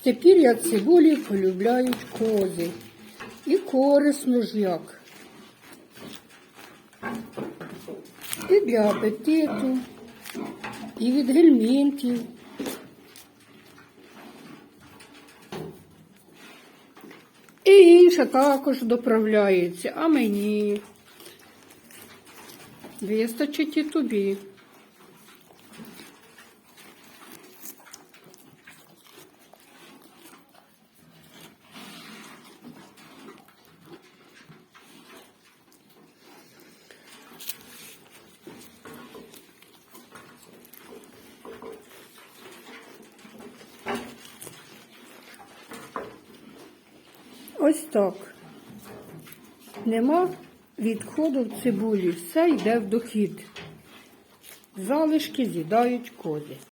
Степір'я цибулі полюбляють кози. І корисно ж як. І для апетиту, і від гельмінтів. І інше також доправляється, а мені. Вистачить і тобі. Ось так. Нема відходу в цибулі, все йде в дохід. Залишки з'їдають кози.